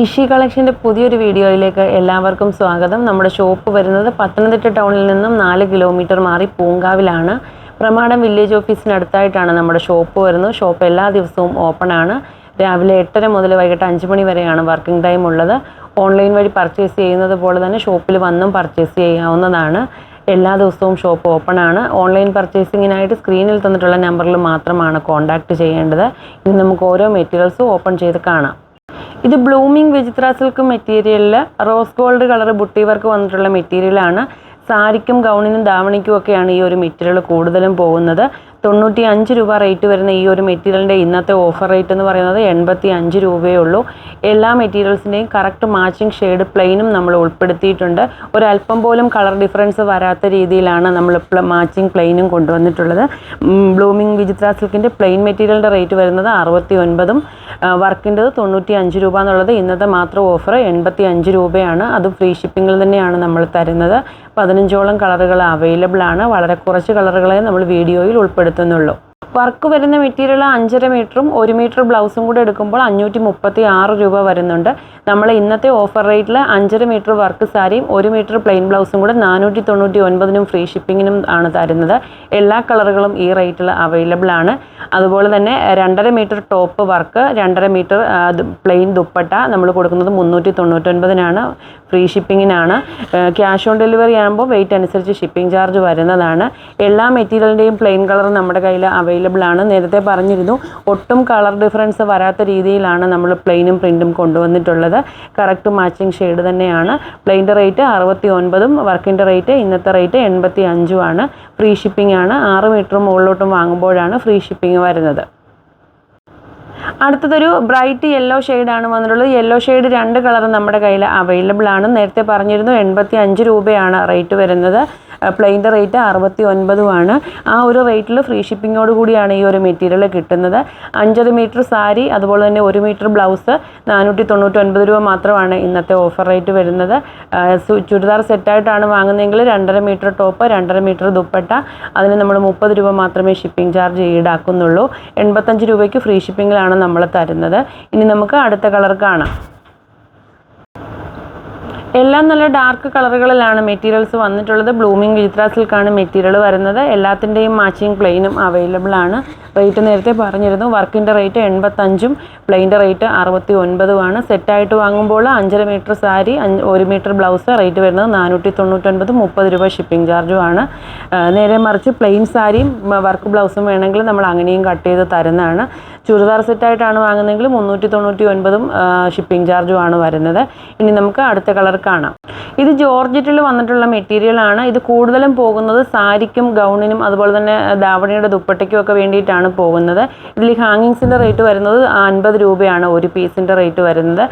ഇഷി കളക്ഷന്റെ പുതിയൊരു വീഡിയോയിലേക്ക് എല്ലാവർക്കും സ്വാഗതം. നമ്മുടെ ഷോപ്പ് വരുന്നത് പത്തനംതിട്ട ടൗണിൽ നിന്നും നാല് കിലോമീറ്റർ മാറി പൂങ്കാവിലാണ്. പ്രമാടം വില്ലേജ് ഓഫീസിനടുത്തായിട്ടാണ് നമ്മുടെ ഷോപ്പ് വരുന്നത്. ഷോപ്പ് എല്ലാ ദിവസവും ഓപ്പൺ ആണ്. രാവിലെ എട്ടര മുതൽ വൈകിട്ട് അഞ്ച് മണി വരെയാണ് വർക്കിംഗ് ടൈം ഉള്ളത്. ഓൺലൈൻ വഴി പർച്ചേസ് ചെയ്യുന്നത് പോലെ തന്നെ ഷോപ്പിൽ വന്നും പർച്ചേസ് ചെയ്യാവുന്നതാണ്. എല്ലാ ദിവസവും ഷോപ്പ് ഓപ്പൺ ആണ്. ഓൺലൈൻ പർച്ചേസിങ്ങിനായിട്ട് സ്ക്രീനിൽ തന്നിട്ടുള്ള നമ്പറിൽ മാത്രമാണ് കോൺടാക്റ്റ് ചെയ്യേണ്ടത്. ഇനി നമുക്ക് ഓരോ മെറ്റീരിയൽസും ഓപ്പൺ ചെയ്ത് കാണാം. ഇത് ബ്ലൂമിംഗ് വിചിത്ര സിൽക്ക് മെറ്റീരിയലിൽ rose gold colour butti work വന്നിട്ടുള്ള മെറ്റീരിയലാണ് സാരിക്കും ഗൗണിനും ധാവണിക്കും ഒക്കെയാണ് ഈ ഒരു മെറ്റീരിയൽ കൂടുതലും പോകുന്നത്. തൊണ്ണൂറ്റി അഞ്ച് രൂപ റേറ്റ് വരുന്ന ഈ ഒരു മെറ്റീരിയലിന്റെ ഇന്നത്തെ ഓഫർ റേറ്റ് എന്ന് പറയുന്നത് എൺപത്തി അഞ്ച് രൂപയേ ഉള്ളൂ. എല്ലാ മെറ്റീരിയൽസിന്റെയും കറക്റ്റ് മാച്ചിങ് ഷെയ്ഡ് പ്ലെയിനും നമ്മൾ ഉൾപ്പെടുത്തിയിട്ടുണ്ട്. ഒരല്പം പോലും കളർ ഡിഫറൻസ് വരാത്ത രീതിയിലാണ് നമ്മൾ മാച്ചിങ് പ്ലെയിനും കൊണ്ടുവന്നിട്ടുള്ളത്. ബ്ലൂമിംഗ് വിചിത്ര സിൽക്കിന്റെ പ്ലെയിൻ മെറ്റീരിയലിന്റെ റേറ്റ് വരുന്നത് അറുപത്തി ഒൻപതും വർക്കിന്റെത് തൊണ്ണൂറ്റി അഞ്ച് രൂപ എന്നുള്ളത് ഇന്നത്തെ മാത്രം ഓഫർ എൺപത്തി അഞ്ച് രൂപയാണ്. അത് ഫ്രീ ഷിപ്പിങ്ങിൽ തന്നെയാണ് നമ്മൾ തരുന്നത്. പതിനഞ്ചോളം കളറുകൾ അവൈലബിൾ ആണ്. വളരെ കുറച്ച് കളറുകളെ നമ്മൾ വീഡിയോയിൽ ഉൾപ്പെടുത്തുന്നുള്ളൂ. വർക്ക് വരുന്ന മെറ്റീരിയൽ അഞ്ചര മീറ്ററും ഒരു മീറ്റർ ബ്ലൗസും കൂടെ എടുക്കുമ്പോൾ അഞ്ഞൂറ്റി മുപ്പത്തി ആറ് രൂപ വരുന്നുണ്ട്. നമ്മൾ ഇന്നത്തെ ഓഫർ റേറ്റിൽ അഞ്ചര മീറ്റർ വർക്ക് സാരിയും ഒരു മീറ്റർ പ്ലെയിൻ ബ്ലൗസും കൂടെ നാനൂറ്റി തൊണ്ണൂറ്റി ഒൻപതിനും ഫ്രീ ഷിപ്പിങ്ങിനും ആണ് തരുന്നത്. എല്ലാ കളറുകളും ഈ റേറ്റിൽ അവൈലബിൾ ആണ്. അതുപോലെ തന്നെ രണ്ടര മീറ്റർ ടോപ്പ് വർക്ക് രണ്ടര മീറ്റർ പ്ലെയിൻ ദുപ്പട്ട നമ്മൾ കൊടുക്കുന്നത് മുന്നൂറ്റി തൊണ്ണൂറ്റൊൻപതിനാണ് ഫ്രീ ഷിപ്പിങ്ങിനാണ് ക്യാഷ് ഓൺ ഡെലിവറി ആകുമ്പോൾ വെയിറ്റ് അനുസരിച്ച് ഷിപ്പിംഗ് ചാർജ് വരുന്നതാണ്. എല്ലാ മെറ്റീരിയലിന്റെയും പ്ലെയിൻ കളർ നമ്മുടെ കയ്യിൽ അവൈലബിൾ ആണ്. നേരത്തെ പറഞ്ഞിരുന്നു ഒട്ടും കളർ ഡിഫറൻസ് വരാത്ത രീതിയിലാണ് നമ്മൾ പ്ലെയിനും പ്രിന്റും കൊണ്ടുവന്നിട്ടുള്ളത്. കറക്റ്റ് മാച്ചിങ് ഷെയ്ഡ് തന്നെയാണ്. പ്ലെയിന്റെ റേറ്റ് അറുപത്തി ഒൻപതും വർക്കിന്റെ റേറ്റ് ഇന്നത്തെ റേറ്റ് എൺപത്തി അഞ്ചുമാണ് ഫ്രീ ഷിപ്പിംഗ് ആണ്. ആറ് മീറ്ററും മുകളിലോട്ടും വാങ്ങുമ്പോഴാണ് ഫ്രീ ഷിപ്പിംഗ് വരുന്നത്. അടുത്തതൊരു ബ്രൈറ്റ് യെല്ലോ ഷെയ്ഡാണ് വന്നിട്ടുള്ളത്. യെല്ലോ ഷെയ്ഡ് രണ്ട് കളർ നമ്മുടെ കയ്യിൽ അവൈലബിൾ ആണ്. നേരത്തെ പറഞ്ഞിരുന്നു എൺപത്തി അഞ്ച് രൂപയാണ് റേറ്റ് വരുന്നത്. പ്ലെയിന്റെ റേറ്റ് അറുപത്തി ഒൻപതുമാണ് ആ ഒരു റേറ്റിൽ ഫ്രീ ഷിപ്പിങ്ങോട് കൂടിയാണ് ഈ ഒരു മെറ്റീരിയൽ കിട്ടുന്നത്. അഞ്ചര മീറ്റർ സാരി അതുപോലെ തന്നെ ഒരു മീറ്റർ ബ്ലൗസ് നാനൂറ്റി തൊണ്ണൂറ്റി ഒൻപത് രൂപ മാത്രമാണ് ഇന്നത്തെ ഓഫർ റേറ്റ് വരുന്നത്. ചുരിദാർ സെറ്റായിട്ടാണ് വാങ്ങുന്നതെങ്കിൽ രണ്ടര മീറ്റർ ടോപ്പ് രണ്ടര മീറ്റർ ദുപ്പട്ട. അതിന് നമ്മൾ മുപ്പത് രൂപ മാത്രമേ ഷിപ്പിംഗ് ചാർജ് ഈടാക്കുന്നുള്ളൂ. എൺപത്തഞ്ച് രൂപയ്ക്ക് ഫ്രീ ഷിപ്പിങ്ങിലാണ് നമ്മൾ തരുന്നത്. ഇനി നമുക്ക് അടുത്ത കളർ കാണാം. എല്ലാം നല്ല ഡാർക്ക് കളറുകളിലാണ് മെറ്റീരിയൽസ് വന്നിട്ടുള്ളത്. ബ്ലൂമിംഗ് വിചിത്ര സിൽക്കാണ് മെറ്റീരിയൽ വരുന്നത്. എല്ലാത്തിന്റെയും മാച്ചിങ് പ്ലെയിനും അവൈലബിൾ ആണ്. റേറ്റ് നേരത്തെ പറഞ്ഞിരുന്നു. വർക്കിന്റെ റേറ്റ് എൺപത്തഞ്ചും പ്ലെയിന്റെ റേറ്റ് അറുപത്തി ഒൻപതുമാണ് സെറ്റായിട്ട് വാങ്ങുമ്പോൾ അഞ്ചര മീറ്റർ സാരി ഒരു മീറ്റർ ബ്ലൗസ് റേറ്റ് വരുന്നത് നാനൂറ്റി തൊണ്ണൂറ്റൊൻപത് മുപ്പത് രൂപ ഷിപ്പിംഗ് ചാർജുമാണ് നേരെ മറിച്ച് പ്ലെയിൻ സാരിയും വർക്ക് ബ്ലൗസും വേണമെങ്കിൽ നമ്മൾ അങ്ങനെയും കട്ട് ചെയ്ത് തരുന്നതാണ്. ചുരിദാർ സെറ്റായിട്ടാണ് വാങ്ങുന്നതെങ്കിൽ മുന്നൂറ്റി തൊണ്ണൂറ്റി ഒൻപതും ഷിപ്പിംഗ് ചാർജുമാണ് വരുന്നത്. ഇനി നമുക്ക് അടുത്ത കളർ കാണാം. ഇത് ജോർജറ്റിൽ വന്നിട്ടുള്ള മെറ്റീരിയൽ ആണ്. ഇത് കൂടുതലും പോകുന്നത് സാരിക്കും ഗൗണിനും അതുപോലെ തന്നെ ദാവണിയുടെ ദുപ്പട്ടയ്ക്കും ഒക്കെ വേണ്ടിയിട്ടാണ് പോകുന്നത്. ഇതിൽ ഹാങ്ങിങ്സിന്റെ റേറ്റ് വരുന്നത് അൻപത് രൂപയാണ് ഒരു പീസിന്റെ റേറ്റ് വരുന്നത്.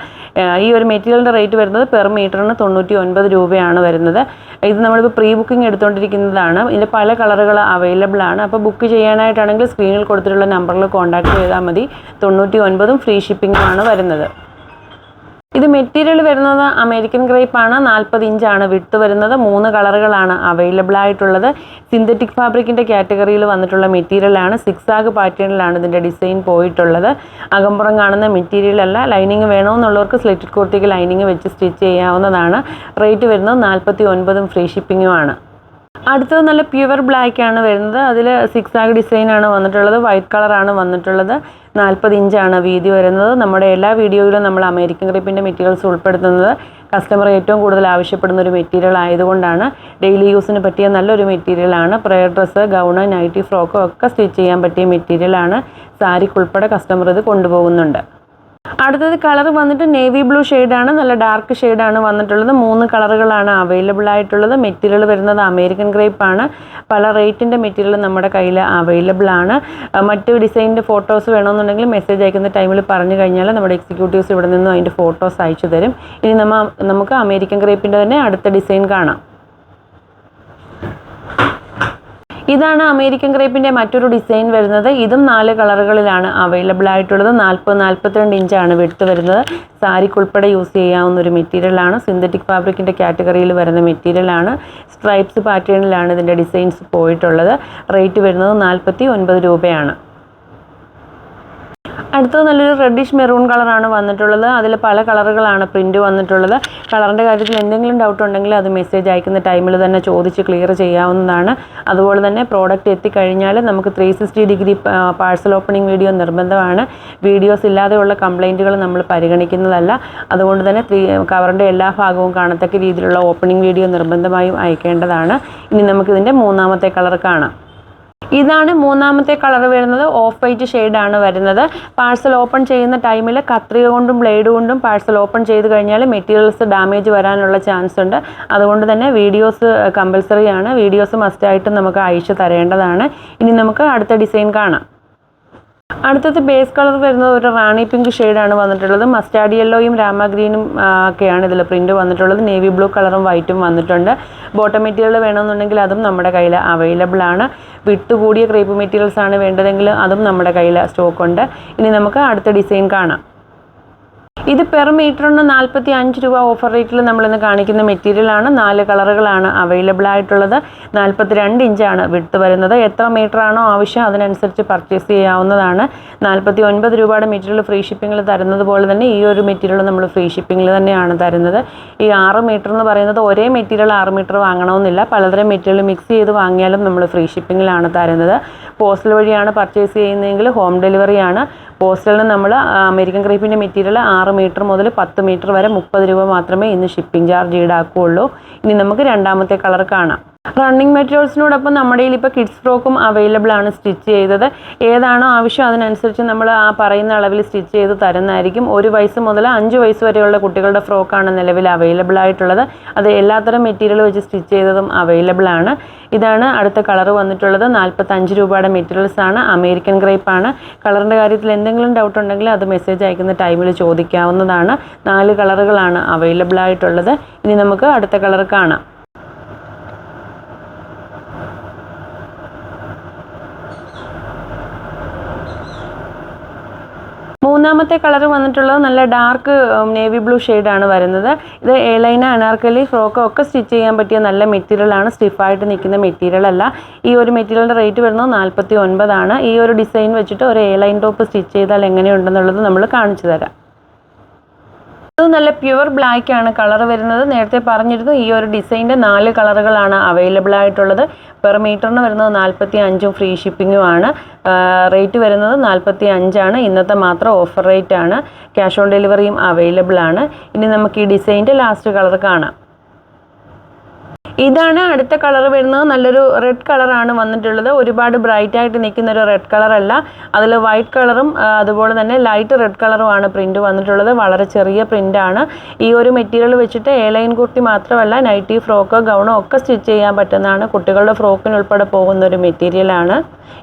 ഈ ഒരു മെറ്റീരിയലിന്റെ റേറ്റ് വരുന്നത് പെർ മീറ്ററിന് തൊണ്ണൂറ്റി ഒൻപത് രൂപയാണ് വരുന്നത്. ഇത് നമ്മളിപ്പോൾ പ്രീ ബുക്കിംഗ് എടുത്തുകൊണ്ടിരിക്കുന്നതാണ് ഇതിന്റെ പല കളറുകൾ അവൈലബിൾ ആണ്. അപ്പോൾ ബുക്ക് ചെയ്യാനായിട്ടാണെങ്കിൽ സ്ക്രീനിൽ കൊടുത്തിട്ടുള്ള നമ്പറിൽ കോൺടാക്ട് ചെയ്താൽ മതി. തൊണ്ണൂറ്റി ഒൻപതും ഫ്രീ ഷിപ്പിങ്ങുമാണ് വരുന്നത്. ഇത് മെറ്റീരിയൽ വരുന്നത് അമേരിക്കൻ ഗ്രേപ്പ് ആണ്. നാൽപ്പത് ഇഞ്ചാണ് വിട്ട് വരുന്നത്. മൂന്ന് കളറുകളാണ് അവൈലബിൾ ആയിട്ടുള്ളത്. സിന്തറ്റിക് ഫാബ്രിക്കിന്റെ കാറ്റഗറിയിൽ വന്നിട്ടുള്ള മെറ്റീരിയലാണ് സിക്സ് ആഗ് പാറ്റേണിലാണ് ഇതിന്റെ ഡിസൈൻ പോയിട്ടുള്ളത്. അകമ്പുറം കാണുന്ന മെറ്റീരിയൽ അല്ല. ലൈനിങ് വേണമെന്നുള്ളവർക്ക് സ്ലിറ്റഡ് കുർത്തിക്ക് ലൈനിങ് വെച്ച് സ്റ്റിച്ച് ചെയ്യാവുന്നതാണ്. റേറ്റ് വരുന്നത് നാൽപ്പത്തി ഒൻപതും ഫ്രീ ഷിപ്പിങ്ങുമാണ്. അടുത്തത് നല്ല പ്യുവർ ബ്ലാക്ക് ആണ് വരുന്നത്. അതിൽ സിക്സ് ആഗ് ഡിസൈൻ ആണ് വന്നിട്ടുള്ളത്. വൈറ്റ് കളറാണ് വന്നിട്ടുള്ളത്. നാൽപ്പത് ഇഞ്ചാണ് വീതി വരുന്നത്. നമ്മുടെ എല്ലാ വീഡിയോയിലും നമ്മൾ അമേരിക്കൻ ക്രിപ്പിന്റെ മെറ്റീരിയൽസ് ഉൾപ്പെടുത്തുന്നത്. കസ്റ്റമർ ഏറ്റവും കൂടുതൽ ആവശ്യപ്പെടുന്ന ഒരു മെറ്റീരിയൽ ആയതുകൊണ്ടാണ്. ഡെയിലി യൂസിന് പറ്റിയ നല്ലൊരു മെറ്റീരിയലാണ് പ്രയർ ഡ്രസ്സ് ഗൗണ് നൈറ്റി ഫ്രോക്കും ഒക്കെ സ്റ്റിച്ച് ചെയ്യാൻ പറ്റിയ മെറ്റീരിയലാണ് സാരിക്കുൾപ്പെടെ കസ്റ്റമർ ഇത് കൊണ്ടുപോകുന്നുണ്ട്. അടുത്തത് കളർ വന്നിട്ട് നേവി ബ്ലൂ ഷെയ്ഡാണ്. നല്ല ഡാർക്ക് ഷെയ്ഡാണ് വന്നിട്ടുള്ളത്. മൂന്ന് കളറുകളാണ് അവൈലബിൾ ആയിട്ടുള്ളത്. മെറ്റീരിയൽ വരുന്നത് അമേരിക്കൻ ഗ്രേപ്പ് ആണ്. പല റേറ്റിന്റെ മെറ്റീരിയൽ നമ്മുടെ കയ്യിൽ അവൈലബിൾ ആണ്. മറ്റ് ഡിസൈനിന്റെ ഫോട്ടോസ് വേണമെന്നുണ്ടെങ്കിൽ മെസ്സേജ് അയക്കുന്ന ടൈമിൽ പറഞ്ഞു കഴിഞ്ഞാൽ നമ്മുടെ എക്സിക്യൂട്ടീവ്സ് ഇവിടെ നിന്നും അതിന്റെ ഫോട്ടോസ് അയച്ചു തരും. ഇനി നമ്മ നമുക്ക് അമേരിക്കൻ ഗ്രേപ്പിന്റെ തന്നെ അടുത്ത ഡിസൈൻ കാണാം. ഇതാണ് അമേരിക്കൻ ക്രേപ്പിന്റെ മറ്റൊരു ഡിസൈൻ വരുന്നത്. ഇതും നാല് കളറുകളിലാണ് അവൈലബിൾ ആയിട്ടുള്ളത്. നാൽപ്പത് നാൽപ്പത്തിരണ്ട് ഇഞ്ചാണ് വെടുത്ത് വരുന്നത്. സാരിക്കുൾപ്പെടെ യൂസ് ചെയ്യാവുന്ന ഒരു മെറ്റീരിയലാണ് സിന്തറ്റിക് ഫാബ്രിക്കിന്റെ കാറ്റഗറിയിൽ വരുന്ന മെറ്റീരിയലാണ് സ്ട്രൈപ്സ് പാറ്റേണിലാണ് ഇതിന്റെ ഡിസൈൻസ് പോയിട്ടുള്ളത്. റേറ്റ് വരുന്നത് നാൽപ്പത്തി ഒൻപത് രൂപയാണ്. അടുത്തത് നല്ലൊരു റെഡിഷ് മെറൂൺ കളറാണ് വന്നിട്ടുള്ളത്. അതിൽ പല കളറുകളാണ് പ്രിന്റ് വന്നിട്ടുള്ളത്. കളറിന്റെ കാര്യത്തിൽ എന്തെങ്കിലും ഡൗട്ട് ഉണ്ടെങ്കിൽ അത് മെസ്സേജ് അയക്കുന്ന ടൈമിൽ തന്നെ ചോദിച്ച് ക്ലിയർ ചെയ്യാവുന്നതാണ്. അതുപോലെ തന്നെ പ്രോഡക്റ്റ് എത്തിക്കഴിഞ്ഞാൽ നമുക്ക് three sixty degree parcel opening video നിർബന്ധമാണ്. വീഡിയോസ് ഇല്ലാതെയുള്ള കംപ്ലൈന്റുകൾ നമ്മൾ പരിഗണിക്കുന്നതല്ല. അതുകൊണ്ട് തന്നെ ത്രീ കവറിന്റെ എല്ലാ ഭാഗവും കാണത്തക്ക രീതിയിലുള്ള ഓപ്പണിംഗ് വീഡിയോ നിർബന്ധമായും അയക്കേണ്ടതാണ്. ഇനി നമുക്കിതിന്റെ മൂന്നാമത്തെ കളർ കാണാം. ഇതാണ് മൂന്നാമത്തെ കളർ വരുന്നത് ഓഫ് വൈറ്റ് ഷെയ്ഡാണ് വരുന്നത്. പാഴ്സൽ ഓപ്പൺ ചെയ്യുന്ന ടൈമിൽ കത്രിക കൊണ്ടും ബ്ലേഡ് കൊണ്ടും പാഴ്സൽ ഓപ്പൺ ചെയ്ത് കഴിഞ്ഞാൽ മെറ്റീരിയൽസ് ഡാമേജ് വരാനുള്ള ചാൻസ് ഉണ്ട്. അതുകൊണ്ട് തന്നെ വീഡിയോസ് കമ്പൽസറിയാണ് വീഡിയോസ് മസ്റ്റായിട്ടും നമുക്ക് അയച്ചു തരേണ്ടതാണ്. ഇനി നമുക്ക് അടുത്ത ഡിസൈൻ കാണാം. അടുത്തത് ബേസ് കളർ വരുന്നത് ഒരു റാണി പിങ്ക് ഷെയ്ഡാണ് വന്നിട്ടുള്ളത്. മസ്റ്റാർഡ് യെല്ലോയും രാമ ഗ്രീനും ഒക്കെയാണ് ഇതിൽ പ്രിന്റ് വന്നിട്ടുള്ളത്. നേവി ബ്ലൂ കളറും വൈറ്റും വന്നിട്ടുണ്ട്. ബോട്ടം മെറ്റീരിയൽ വേണമെന്നുണ്ടെങ്കിൽ അതും നമ്മുടെ കയ്യിൽ അവൈലബിൾ ആണ്. വിട്ടുകൂടിയ ക്രേപ്പ് മെറ്റീരിയൽസ് ആണ് വേണ്ടതെങ്കിൽ അതും നമ്മുടെ കയ്യിൽ സ്റ്റോക്ക് ഉണ്ട്. ഇനി നമുക്ക് അടുത്ത ഡിസൈൻ കാണാം. ഇത് പെർ മീറ്ററിന് നാൽപ്പത്തി അഞ്ച് രൂപ ഓഫർ റേറ്റിൽ നമ്മളിന്ന് കാണിക്കുന്ന മെറ്റീരിയലാണ് നാല് കളറുകളാണ് അവൈലബിൾ ആയിട്ടുള്ളത്. നാൽപ്പത്തി രണ്ട് ഇഞ്ചാണ് വിട്ട് വരുന്നത്. എത്ര മീറ്റർ ആണോ ആവശ്യം അതിനനുസരിച്ച് പർച്ചേസ് ചെയ്യാവുന്നതാണ്. നാൽപ്പത്തി ഒൻപത് രൂപയുടെ മെറ്റീരിയൽ ഫ്രീ ഷിപ്പിംഗിൽ തരുന്നത് പോലെ തന്നെ ഈ ഒരു മെറ്റീരിയൽ നമ്മൾ ഫ്രീ ഷിപ്പിംഗിൽ തന്നെയാണ് തരുന്നത്. ഈ ആറ് മീറ്റർ എന്ന് പറയുന്നത് ഒരേ മെറ്റീരിയൽ ആറ് മീറ്റർ വാങ്ങണമെന്നില്ല. പലതരം മെറ്റീരിയൽ മിക്സ് ചെയ്ത് വാങ്ങിയാലും നമ്മൾ ഫ്രീ ഷിപ്പിംഗിലാണ് തരുന്നത്. പോസ്റ്റൽ വഴിയാണ് പർച്ചേസ് ചെയ്യുന്നതെങ്കിൽ ഹോം ഡെലിവറിയാണ് പോസ്റ്റലിന് നമ്മൾ അമേരിക്കൻ ക്രീപ്പിന്റെ മെറ്റീരിയൽ ആറ് മീറ്റർ മുതൽ പത്ത് മീറ്റർ വരെ മുപ്പത് രൂപ മാത്രമേ ഇന്ന് ഷിപ്പിംഗ് ചാർജ് ഈടാക്കുകയുള്ളൂ ഇനി നമുക്ക് രണ്ടാമത്തെ കളർ കാണാം. റണ്ണിങ് മെറ്റീരിയൽസിനോടൊപ്പം നമ്മുടെ കയ്യിൽ ഇപ്പോൾ കിഡ്സ് ഫ്രോക്കും അവൈലബിൾ ആണ് സ്റ്റിച്ച് ചെയ്തത്. ഏതാണോ ആവശ്യം അതിനനുസരിച്ച് നമ്മൾ ആ പറയുന്ന അളവിൽ സ്റ്റിച്ച് ചെയ്ത് തരുന്നതായിരിക്കും. ഒരു വയസ്സ് മുതൽ അഞ്ച് വയസ്സ് വരെയുള്ള കുട്ടികളുടെ ഫ്രോക്കാണ് നിലവിൽ അവൈലബിൾ ആയിട്ടുള്ളത്. അത് എല്ലാത്തരം മെറ്റീരിയൽ വെച്ച് സ്റ്റിച്ച് ചെയ്തതും അവൈലബിൾ ആണ്. ഇതാണ് അടുത്ത കളർ വന്നിട്ടുള്ളത്. നാൽപ്പത്തഞ്ച് രൂപയുടെ മെറ്റീരിയൽസ് ആണ്. അമേരിക്കൻ ഗ്രേപ്പ് ആണ്. കളറിന്റെ കാര്യത്തിൽ എന്തെങ്കിലും ഡൗട്ട് ഉണ്ടെങ്കിൽ അത് മെസ്സേജ് അയക്കുന്ന ടൈമിൽ ചോദിക്കാവുന്നതാണ്. നാല് കളറുകളാണ് അവൈലബിൾ ആയിട്ടുള്ളത്. ഇനി നമുക്ക് അടുത്ത കളർ കാണാം. മൂന്നാമത്തെ കളർ വന്നിട്ടുള്ളത് നല്ല ഡാർക്ക് നേവി ബ്ലൂ ഷെയ്ഡാണ് വരുന്നത്. ഇത് എലൈന അനാർക്കലി ഫ്രോക്ക് ഒക്കെ സ്റ്റിച്ച് ചെയ്യാൻ പറ്റിയ നല്ല മെറ്റീരിയലാണ് സ്റ്റിഫായിട്ട് നിൽക്കുന്ന മെറ്റീരിയൽ അല്ല. ഈ ഒരു മെറ്റീരിയലിന്റെ റേറ്റ് വരുന്നത് നാൽപ്പത്തി ഒൻപതാണ് ഈ ഒരു ഡിസൈൻ വെച്ചിട്ട് ഒരു എലൈൻ ടോപ്പ് സ്റ്റിച്ച് ചെയ്താൽ എങ്ങനെയുണ്ടെന്നുള്ളത് നമ്മൾ കാണിച്ചു തരാം. ഇത് നല്ല പ്യുവർ ബ്ലാക്ക് ആണ്. കളർ വരുന്നത് നേരത്തെ പറഞ്ഞിരുന്നു. ഈ ഒരു ഡിസൈന്റെ നാല് കളറുകളാണ് അവൈലബിൾ ആയിട്ടുള്ളത്. പെർ മീറ്ററിന് വരുന്നത് നാൽപ്പത്തി അഞ്ചും ഫ്രീ ഷിപ്പിങ്ങും ആണ്. റേറ്റ് വരുന്നത് നാൽപ്പത്തി അഞ്ചാണ് ഇന്നത്തെ മാത്രം ഓഫർ റേറ്റ് ആണ്. ക്യാഷ് ഓൺ ഡെലിവറിയും അവൈലബിൾ ആണ്. ഇനി നമുക്ക് ഈ ഡിസൈന്റെ ലാസ്റ്റ് കളർ കാണാം. ഇതാണ് അടുത്ത കളർ വരുന്നത്. നല്ലൊരു റെഡ് കളറാണ് വന്നിട്ടുള്ളത്. ഒരുപാട് ബ്രൈറ്റ് ആയിട്ട് നിൽക്കുന്ന ഒരു റെഡ് കളർ അല്ല. അതിൽ വൈറ്റ് കളറും അതുപോലെ തന്നെ ലൈറ്റ് റെഡ് കളറുമാണ് പ്രിന്റ് വന്നിട്ടുള്ളത്. വളരെ ചെറിയ പ്രിന്റ് ആണ്. ഈ ഒരു മെറ്റീരിയൽ വെച്ചിട്ട് എയർലൈൻ കുർത്തി മാത്രമല്ല നൈറ്റി ഫ്രോക്ക് ഗൗണോ ഒക്കെ സ്റ്റിച്ച് ചെയ്യാൻ പറ്റുന്നതാണ്. കുട്ടികളുടെ ഫ്രോക്കിന് ഉൾപ്പെടെ പോകുന്ന ഒരു മെറ്റീരിയലാണ്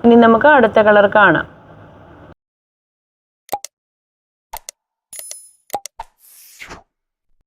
ഇനി നമുക്ക് അടുത്ത കളർ കാണാം.